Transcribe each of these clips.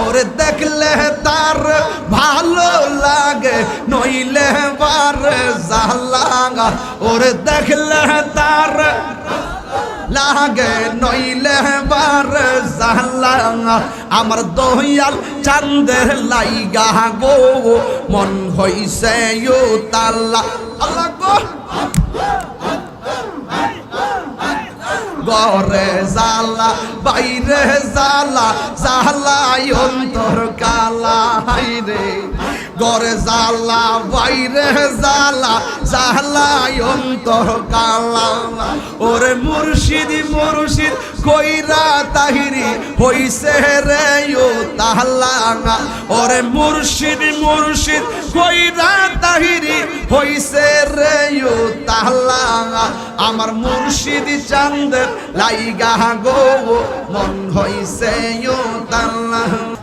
ওরে দেখলে তার ভালো লাগে, নইলে বার জালাঙ্গা ওরে দেখলে তার লাগে, নইলে বার জালাঙ্গা আমার দহিয়াল চান্দের লাইগা গো, মন হইছে ইউ তাল্লা আল্লাহ গো। গরে জালা বাইরে জালা জালা অন্তর কালা হাইরে গরে জালা বাইরে জালা জালা অন্তর কালা। ওরে মুর্শিদি, মুর্শিদ, কইরা তাহিরি হইছে রে ও তাহলাঙ্গা ওরে মুর্শিদ মুর্শিদ, কইরা তাহিরি হইছে রে ও তাহলাঙ্গা আমার মুর্শিদ চান্দের লাইগা গো, মন হইছে ও তাহলা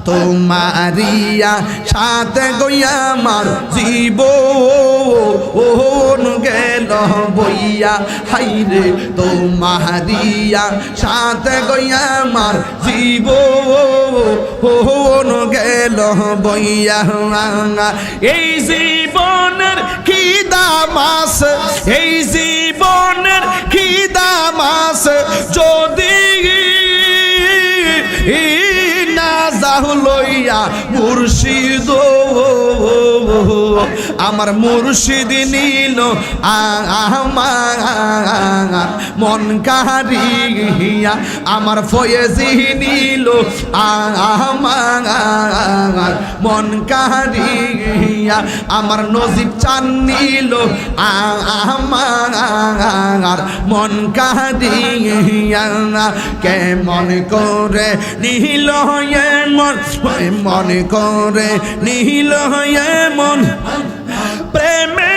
তোমারিয়া সাথে গইয়া আমার জীব। গেল বইয়া, হাইরে তোমারিয়া সাথে গইয়া আমার জীব। ওন গেল বইয়া এই জীবনের কি দাম আছে? এই জীবনের কি দাম আছে? যদি যাও লইয়া মুর্শিদ আমার মুর্শিদ নীল আমার মন কাহারিয়া আমার ফয়েজি নীল আমার মন কাহারিয়া আমার নজিব চান নিল। আমার মন কাহারিয়া কেমন করে নিল মন মনে করে নিল মন। প্রেমে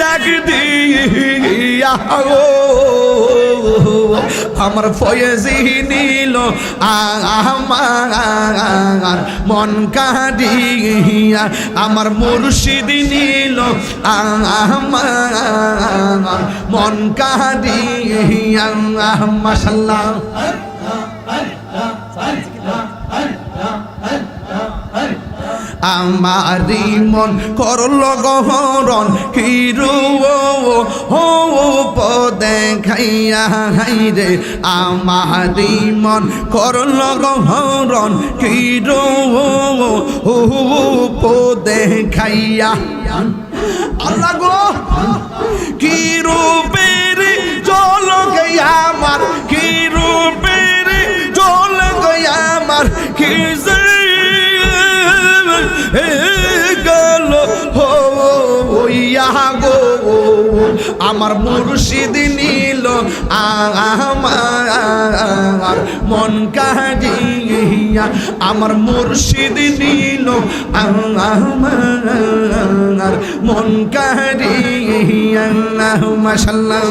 ডাক দিয়া, ও আমার ফয়েজি নিল আমার মন কাঁদিয়া আমার মুর্শিদ নিল আমার মন কাঁদিয়া মাসাল্লাহ আমারি মন করল গহরণ কিরু হো পদে খাইয়া হাইরে আমারি মন করল গহরণ কিরু হো পদে খাইয়া আল্লাহ গো। কি রূপের জল গয়া আমার কি রূপের জল গয়া আমার, কি গেল। হইয়া গো। আমার মুর্শিদ নিল, আমার মন কাহিয়া আমার মুর্শিদ নিল, আমার মন কাহিয়া মাসাল্লাহ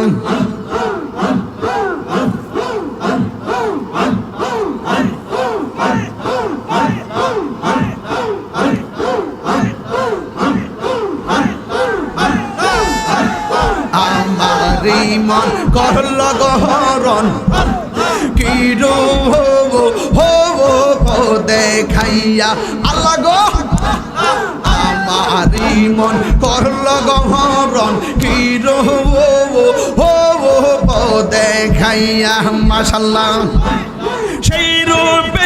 আমারি মন করল গহরণ কি রো হব দেখাইয়া আল্লাহ গো আমারি মন করল গহরণ কি রো হব দেখাইয়া মাশাল্লাহ সেই রূপের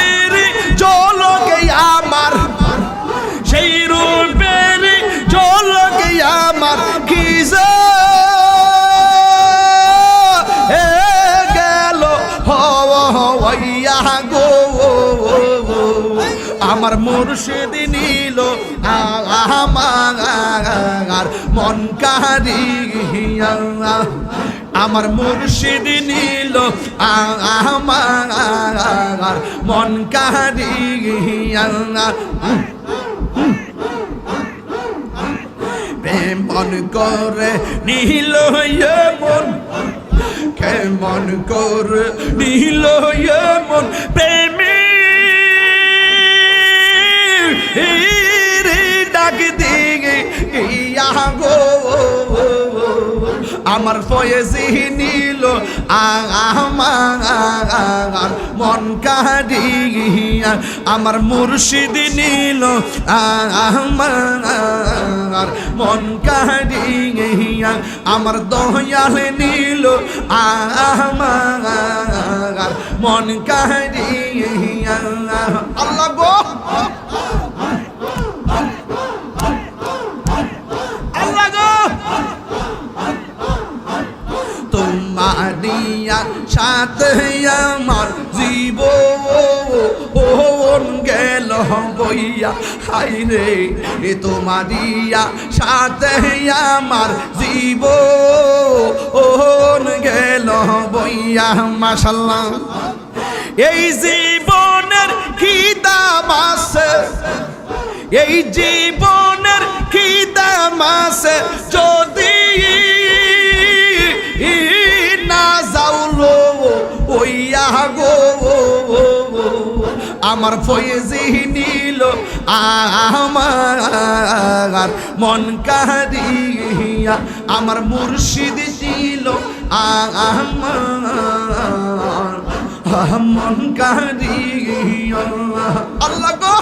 আমার মুর্শিদ নিল আমার মন কারিয়া আমার মুর্শিদ নিল আমার মন কারিয়া মন করে নীল মন, কেমন করে নীল মন, প্রেমী ডাক দিগে ইয়া গো, আমার ফয়েজি নিল আমার মন কাড়িয়া আমার মুর্শিদ নিল আমার মন কাড়িয়া আমার দয়াল নিল আমার মন গো আল্লাহ বইয়া হাই এ তোমারিয়া সাথে আমার জীব। গেল বইয়া মাসাল্লাহ এই জীবনের কি দাম এই জীবনের কি দাম যদি আমার ফয়েজি নিল আমার মন কারিয়া আমার মুর্শিদ ছিল আমার মন কারিয়া আল্লাহ গো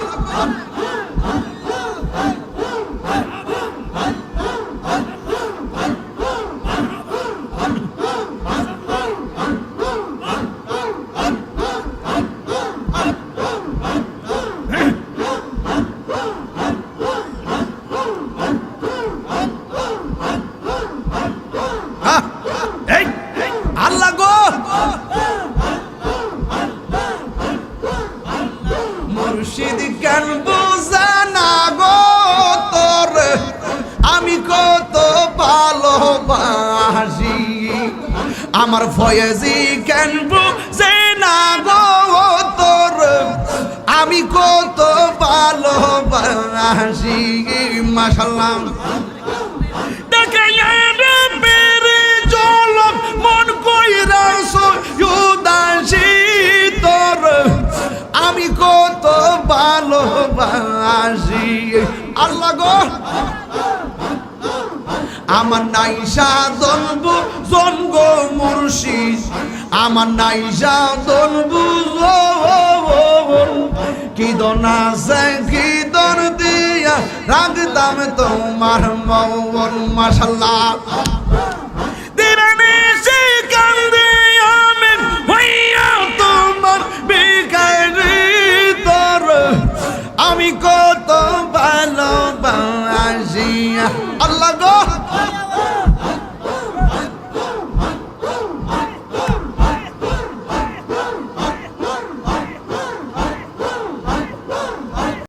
হ্যাঁ, এই, আল্লাহ গো কেন বোঝানা গো আমি কত ভালোবাসি। আমার ফয়েজি কেন বুঝে না গো তোর, আমি কত ভালোবাসি। মাসাল্লাহ ভালোবাসি আমার নাইসা দনবু জনগ মুর্শিদ। আমার নাইসা কি দন আছে, কি দন দিয়া? রাখতাম তোমার মন মাসাল্লাহ কত ভালোবাসিয়া আল্লাহ গো